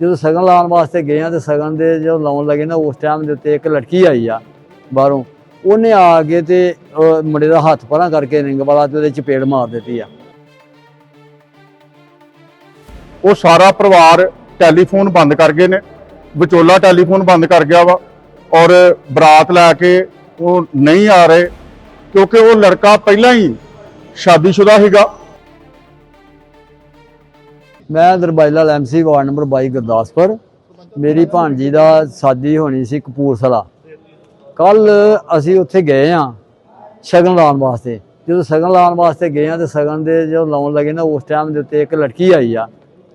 ਜਦੋਂ ਸਗਨ ਲਾਉਣ ਵਾਸਤੇ ਗਏ ਆ ਤੇ ਸਗਨ ਦੇ ਜਦੋਂ ਲਾਉਣ ਲੱਗੇ ਨਾ, ਉਸ ਟਾਈਮ ਦੇ ਉੱਤੇ ਇੱਕ ਲੜਕੀ ਆਈ ਆ ਬਾਹਰੋਂ। ਉਹਨੇ ਆ ਕੇ ਤੇ ਮੁੰਡੇ ਦਾ ਹੱਥ ਪਰਾਂ ਕਰਕੇ ਰਿੰਗ ਵਾਲਾ ਤੇ ਉਹਦੇ ਚਪੇੜ ਮਾਰ ਦਿੱਤੀ ਆ। ਉਹ ਸਾਰਾ ਪਰਿਵਾਰ ਟੈਲੀਫੋਨ ਬੰਦ ਕਰ ਗਏ ਨੇ। ਵਿਚੋਲਾ ਟੈਲੀਫੋਨ ਬੰਦ ਕਰ ਗਿਆ ਵਾ ਔਰ ਬਰਾਤ ਲੈ ਕੇ ਉਹ ਨਹੀਂ ਆ ਰਹੇ ਕਿਉਂਕਿ ਉਹ ਲੜਕਾ ਪਹਿਲਾਂ ਹੀ ਸ਼ਾਦੀशुदा ਸੀਗਾ। ਮੈਂ ਦਰਬਾਈ Lal MC ward number 22 Gurdaspur. ਮੇਰੀ ਭਾਣਜੀ ਦਾ ਸਾਦੀ ਹੋਣੀ ਸੀ ਕਪੂਰਥਲਾ। ਕੱਲ ਅਸੀਂ ਉੱਥੇ ਗਏ ਆ ਸ਼ਗਨ ਲਾਉਣ ਵਾਸਤੇ। ਜਦੋਂ ਸ਼ਗਨ ਲਾਉਣ ਵਾਸਤੇ ਗਏ ਆ ਤੇ ਸ਼ਗਨ ਦੇ ਜਦੋਂ ਲਾਉਣ ਲੱਗੇ ਨਾ, ਉਸ ਟਾਈਮ ਦੇ ਉੱਤੇ ਇੱਕ ਲੜਕੀ ਆਈ ਆ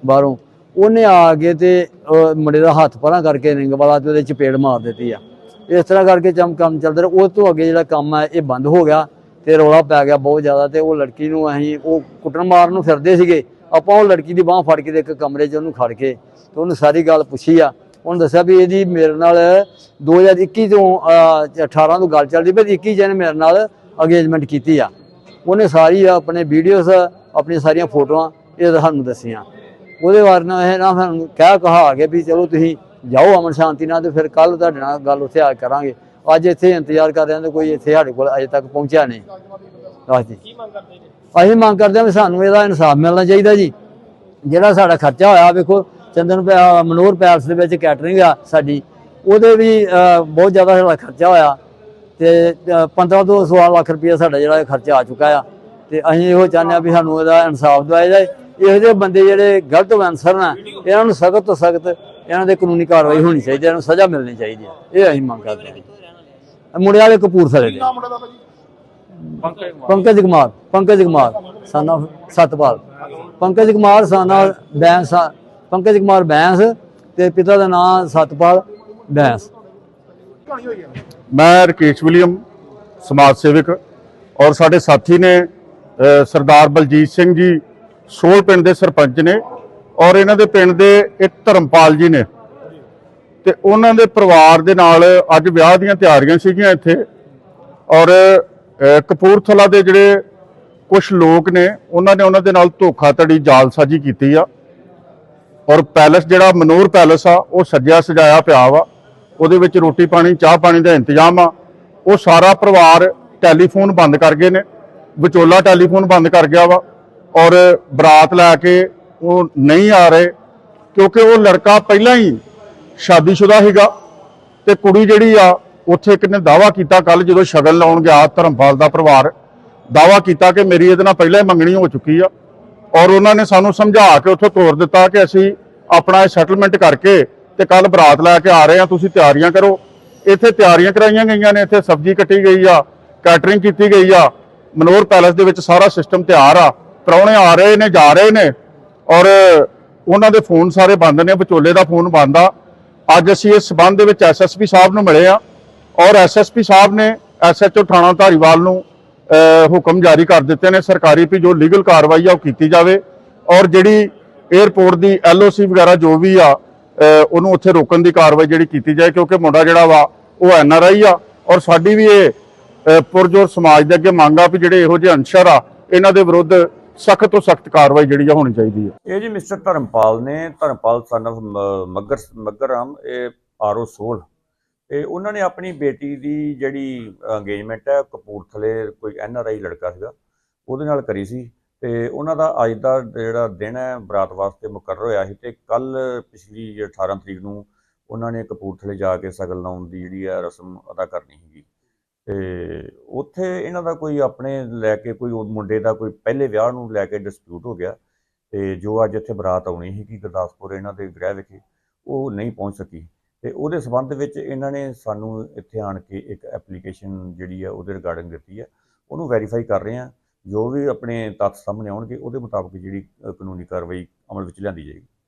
ਬਾਹਰੋਂ। ਉਹਨੇ ਆ ਕੇ ਤੇ ਮੁੰਡੇ ਦਾ ਹੱਥ ਪਰਾਂ ਕਰਕੇ ਰਿੰਗ ਵਾਲਾ ਤੇ ਉਹਦੇ ਚਪੇੜ ਮਾਰ ਦਿੱਤੀ ਆ। ਇਸ ਤਰ੍ਹਾਂ ਕਰਕੇ ਚਮ, ਕੰਮ ਚੱਲਦਾ ਰਿਹਾ। ਉਸ ਤੋਂ ਅੱਗੇ ਜਿਹੜਾ ਕੰਮ ਹੈ ਇਹ ਬੰਦ ਹੋ ਗਿਆ ਤੇ ਰੌਲਾ ਪੈ ਗਿਆ ਬਹੁਤ ਜ਼ਿਆਦਾ ਤੇ ਉਹ ਲੜਕੀ ਨੂੰ ਅਸੀਂ, ਉਹ ਕੁੱਟਣ ਮਾਰਨ ਨੂੰ ਫਿਰਦੇ ਸੀਗੇ। ਆਪਾਂ ਉਹ ਲੜਕੀ ਦੀ ਬਾਹ ਫੜ ਕੇ ਇੱਕ ਕਮਰੇ 'ਚ ਉਹਨੂੰ ਖੜ ਕੇ ਤੇ ਉਹਨੂੰ ਸਾਰੀ ਗੱਲ ਪੁੱਛੀ ਆ। ਉਹਨੂੰ ਦੱਸਿਆ ਵੀ ਇਹਦੀ ਮੇਰੇ ਨਾਲ 2021 ਤੋਂ ਅਹ, 18 ਤੋਂ ਗੱਲ ਚੱਲਦੀ ਪਈ 21 ਜਨ ਮੇਰੇ ਨਾਲ ਅਗੇਜਮੈਂਟ ਕੀਤੀ ਆ। ਉਹਨੇ ਸਾਰੀ ਆਪਣੇ ਵੀਡੀਓਜ਼ ਆਪਣੀਆਂ ਸਾਰੀਆਂ ਫੋਟੋਆਂ ਇਹ ਸਾਨੂੰ ਦੱਸੀਆਂ। ਉਹਦੇ ਬਾਰੇ ਨਾਲ ਇਹ ਨਾ ਸਾਨੂੰ ਕਹਿ ਕਹਾ ਕੇ ਵੀ ਚਲੋ ਤੁਸੀਂ ਜਾਓ ਅਮਨ ਸ਼ਾਂਤੀ ਨਾਲ ਤੇ ਫਿਰ ਕੱਲ ਤੁਹਾਡੇ ਨਾਲ ਗੱਲ ਉੱਥੇ ਆ ਕਰਾਂਗੇ। ਅੱਜ ਇੱਥੇ ਇੰਤਜ਼ਾਰ ਕਰ ਰਹੇ ਹਾਂ ਤੇ ਕੋਈ ਇੱਥੇ ਸਾਡੇ ਕੋਲ ਅਜੇ ਤੱਕ ਪਹੁੰਚਿਆ ਨਹੀਂ। ਹਾਂਜੀ ਅਸੀਂ ਮੰਗ ਕਰਦੇ ਹਾਂ ਵੀ ਸਾਨੂੰ ਇਹਦਾ ਇਨਸਾਫ ਮਿਲਣਾ ਚਾਹੀਦਾ ਜੀ। ਜਿਹੜਾ ਸਾਡਾ ਖਰਚਾ ਹੋਇਆ ਵੇਖੋ ਚੰਦਨ ਪੈ- ਮਨੋਹਰ ਪੈਲਸ ਦੇ ਵਿੱਚ ਕੈਟਰਿੰਗ ਆ ਸਾਡੀ। ਉਹਦੇ ਵੀ ਬਹੁਤ ਜ਼ਿਆਦਾ ਸਾਡਾ ਖਰਚਾ ਹੋਇਆ। ਤੇ ਅਹ, 15 ਤੋਂ 16 ਲੱਖ ਰੁਪਏ ਸਾਡਾ ਜਿਹੜਾ ਇਹ ਖਰਚਾ ਆ ਚੁੱਕਾ ਆ। ਤੇ ਅਸੀਂ ਇਹੋ ਚਾਹੁੰਦੇ ਆ ਵੀ ਸਾਨੂੰ ਇਹਦਾ ਇਨਸਾਫ ਦਿਵਾਇਆ ਜਾਏ। ਇਹੋ ਜਿਹੇ ਬੰਦੇ ਜਿਹੜੇ ਗਲਤ ਅਨਸਰ ਨੇ ਇਹਨਾਂ ਨੂੰ ਸਖਤ ਤੋਂ ਸਖਤ ਇਹਨਾਂ ਦੇ ਕਾਨੂੰਨੀ ਕਾਰਵਾਈ ਹੋਣੀ ਚਾਹੀਦੀ ਹੈ ਇਹਨਾਂ ਨੂੰ ਸਜ਼ਾ ਮਿਲਣੀ ਚਾਹੀਦੀ ਹੈ। ਇਹ ਅਸੀਂ ਮੰਗ ਕਰਦੇ ਹਾਂ। ਮੁੰਡੇ ਵਾਲੇ ਕਪੂਰਥਲੇ ਦੇ। ਪੰਕਜ ਕੁਮਾਰ। ਪੰਕਜ ਕੁਮਾਰ ਸਾਨਾ ਸਤਪਾਲ। ਪੰਕਜ ਕੁਮਾਰ ਸਾਨਾ ਬੈਂਸ ਪੰਕਜ ਕੁਮਾਰ ਬੈਂਸ ਤੇ ਪਿਤਾ ਦਾ ਨਾਮ ਸਤਪਾਲ ਬੈਂਸ। ਮੈਂ ਰਕੇਸ਼ ਵਿਲੀਅਮ ਸਮਾਜ ਸੇਵਕ ਔਰ ਸਾਡੇ ਸਾਥੀ ਨੇ ਸਰਦਾਰ ਬਲਜੀਤ ਸਿੰਘ ਜੀ ਸੋਲ ਪਿੰਡ ਦੇ ਸਰਪੰਚ ਨੇ ਔਰ ਇਹਨਾਂ ਦੇ ਪਿੰਡ ਦੇ ਇੱਕ ਧਰਮਪਾਲ ਜੀ ਨੇ। ਤੇ ਉਹਨਾਂ ਦੇ ਪਰਿਵਾਰ ਦੇ ਨਾਲ ਅੱਜ ਵਿਆਹ ਦੀਆਂ ਤਿਆਰੀਆਂ ਸੀਗੀਆਂ ਇੱਥੇ ਔਰ ਕਪੂਰਥਲਾ ਦੇ ਜਿਹੜੇ ਕੁਝ ਲੋਕ ਨੇ, ਉਹਨਾਂ ਨੇ ਉਹਨਾਂ ਦੇ ਨਾਲ ਧੋਖਾਧੜੀ, ਜਾਲਸਾਜੀ ਕੀਤੀ ਆ। ਔਰ ਪੈਲਸ ਜਿਹੜਾ ਮਨੂਰ ਪੈਲਸ ਆ, ਉਹ ਸੱਜਿਆ ਸਜਾਇਆ ਪਿਆ ਵਾ। ਉਹਦੇ ਵਿੱਚ ਰੋਟੀ ਪਾਣੀ, ਚਾਹ ਪਾਣੀ ਦਾ ਇੰਤਜ਼ਾਮ ਆ। ਉਹ ਸਾਰਾ ਪਰਿਵਾਰ ਟੈਲੀਫੋਨ ਬੰਦ ਕਰ ਗਏ ਨੇ। ਵਿਚੋਲਾ ਟੈਲੀਫੋਨ ਬੰਦ ਕਰ ਗਿਆ ਵਾ। ਔਰ ਬਰਾਤ ਲੈ ਕੇ ਉਹ ਨਹੀਂ ਆ ਰਹੇ, ਕਿਉਂਕਿ ਉਹ ਲੜਕਾ ਪਹਿਲਾਂ ਹੀ ਸ਼ਾਦੀशुदा ਸੀਗਾ। ਤੇ ਕੁੜੀ ਜਿਹੜੀ ਆ ਉੱਥੇ ਇੱਕ ਨੇ ਦਾਵਾ ਕੀਤਾ ਕੱਲ ਜਦੋਂ ਸ਼ਗਨ ਲਾਉਣ ਗਿਆ ਧਰਮਪਾਲ ਦਾ ਪਰਿਵਾਰ ਦਾਵਾ ਕੀਤਾ ਕਿ ਮੇਰੀ ਇਹਦੇ ਨਾਲ ਪਹਿਲਾਂ ਹੀ ਮੰਗਣੀ ਹੋ ਚੁੱਕੀ ਆ। ਔਰ ਉਹਨਾਂ ਨੇ ਸਾਨੂੰ ਸਮਝਾ ਕੇ ਉੱਥੋਂ ਤੋਰ ਦਿੱਤਾ ਕਿ ਅਸੀਂ ਆਪਣਾ ਇਹ ਸੈਟਲਮੈਂਟ ਕਰਕੇ ਤੇ ਕੱਲ ਬਰਾਤ ਲੈ ਕੇ ਆ ਰਹੇ ਆ, ਤੁਸੀਂ ਤਿਆਰੀਆਂ ਕਰੋ। ਇੱਥੇ ਤਿਆਰੀਆਂ ਕਰਾਈਆਂ ਗਈਆਂ ਨੇ, ਇੱਥੇ ਸਬਜ਼ੀ ਕੱਟੀ ਗਈ ਆ ਕੈਟਰਿੰਗ ਕੀਤੀ ਗਈ ਆ। ਮਨੋਰ ਪੈਲੇਸ ਦੇ ਵਿੱਚ ਸਾਰਾ ਸਿਸਟਮ ਤਿਆਰ ਆ। ਪ੍ਰਾਹੁਣੇ ਆ ਰਹੇ ਨੇ, ਜਾ ਰਹੇ ਨੇ। ਔਰ ਉਹਨਾਂ ਦੇ ਫੋਨ ਸਾਰੇ ਬੰਦ ਨੇ, ਵਿਚੋਲੇ ਦਾ ਫੋਨ ਬੰਦ ਆ। ਅੱਜ ਅਸੀਂ ਇਸ ਸਬੰਧ ਦੇ ਵਿੱਚ ਐਸਐਸਪੀ ਸਾਹਿਬ ਨੂੰ ਮਿਲੇ ਆ। ਔਰ ਐਸਐਸਪੀ ਸਾਹਿਬ ਨੇ ਐਸਐਚਓ ਥਾਣਾ ਧਾਰੀਵਾਲ ਨੂੰ ਹੁਕਮ ਜਾਰੀ ਕਰ ਦਿੱਤੇ ਨੇ ਸਰਕਾਰੀ ਵੀ ਜੋ ਲੀਗਲ ਕਾਰਵਾਈ ਆ ਉਹ ਕੀਤੀ ਜਾਵੇ ਔਰ ਜਿਹੜੀ 에ਅਰਪੋਰਟ ਦੀ ਐਲਓਸੀ ਵਗੈਰਾ ਜੋ ਵੀ ਆ ਉਹਨੂੰ ਉੱਥੇ ਰੋਕਣ ਦੀ ਕਾਰਵਾਈ ਜਿਹੜੀ ਕੀਤੀ ਜਾਏ ਕਿਉਂਕਿ ਮੁੰਡਾ ਜਿਹੜਾ ਵਾ ਉਹ ਐਨਆਰਆਈ ਆ ਔਰ ਸਾਡੀ ਵੀ ਇਹ ਪੁਰਜੋਰ ਸਮਾਜ ਦੇ ਅੱਗੇ ਮੰਗ ਆ ਵੀ ਜਿਹੜੇ ਇਹੋ ਜਿਹੇ ਅੰਸ਼ਰ ਆ, ਇਹਨਾਂ ਦੇ ਵਿਰੁੱਧ ਸਖਤ ਤੋਂ ਸਖਤ ਕਾਰਵਾਈ ਜਿਹੜੀ ਆ ਹੋਣੀ ਚਾਹੀਦੀ ਹੈ ਇਹ ਜੀ ਮਿਸਟਰ ਧਰਮਪਾਲ ਨੇ, ਧਰਮਪਾਲ ਸਨ of ਮੱਗਰ ਮੱਗਰਾਮ ਇਹ ਆਰਓ ਸੋਲ ਤੇ ਉਹਨਾਂ ਨੇ ਆਪਣੀ ਬੇਟੀ ਦੀ ਜਿਹੜੀ ਅੰਗੇਜਮੈਂਟ ਹੈ, ਕਪੂਰਥਲੇ ਕੋਈ ਐਨ ਆਰ ਆਈ ਲੜਕਾ ਸੀਗਾ, ਉਹਦੇ ਨਾਲ ਕਰੀ ਸੀ ਤੇ ਉਹਨਾਂ ਦਾ ਅੱਜ ਦਾ ਜਿਹੜਾ ਦਿਨ ਹੈ, ਬਰਾਤ ਵਾਸਤੇ ਮੁਕਰਰ ਹੋਇਆ ਸੀ ਤੇ ਕੱਲ ਪਿਛਲੀ ਜਿਹੜੀ 18 ਤਰੀਕ ਨੂੰ ਉਹਨਾਂ ਨੇ ਕਪੂਰਥਲੇ ਜਾ ਕੇ ਸਗਲ ਲਾਉਣ ਦੀ ਜਿਹੜੀ ਹੈ ਰਸਮ ਅਦਾ ਕਰਨੀ ਸੀਗੀ। ਤੇ ਉੱਥੇ ਇਹਨਾਂ ਦਾ ਕੋਈ ਆਪਣੇ ਲੈ ਕੇ ਕੋਈ ਉਹ ਮੁੰਡੇ ਦਾ ਕੋਈ ਪਹਿਲੇ ਵਿਆਹ ਨੂੰ ਲੈ ਕੇ ਡਿਸਪਿਊਟ ਹੋ ਗਿਆ ਤੇ ਜੋ ਅੱਜ ਇੱਥੇ ਬਰਾਤ ਆਉਣੀ ਸੀ ਕਿ ਗੁਰਦਾਸਪੁਰ ਇਹਨਾਂ ਦੇ ਗ੍ਰਹਿ ਵਿਖੇ, ਉਹ ਨਹੀਂ ਪਹੁੰਚ ਸਕੀ। ਤੇ ਉਹਦੇ ਸਬੰਧ ਵਿੱਚ ਇਹਨਾਂ ਨੇ ਸਾਨੂੰ ਇੱਥੇ ਆਣ ਕੇ ਇੱਕ ਐਪਲੀਕੇਸ਼ਨ ਜਿਹੜੀ ਆ ਉਹਦੇ ਰਿਗਾਰਡਿੰਗ ਦਿੱਤੀ ਹੈ ਉਹਨੂੰ ਵੈਰੀਫਾਈ ਕਰ ਰਹੇ ਆ। ਜੋ ਵੀ ਆਪਣੇ ਤੱਥ ਸਾਹਮਣੇ ਆਉਣਗੇ, ਉਹਦੇ ਮੁਤਾਬਕ ਜਿਹੜੀ ਕਾਨੂੰਨੀ ਕਾਰਵਾਈ ਅਮਲ ਵਿੱਚ ਲਿਆਂਦੀ ਜਾਏਗੀ।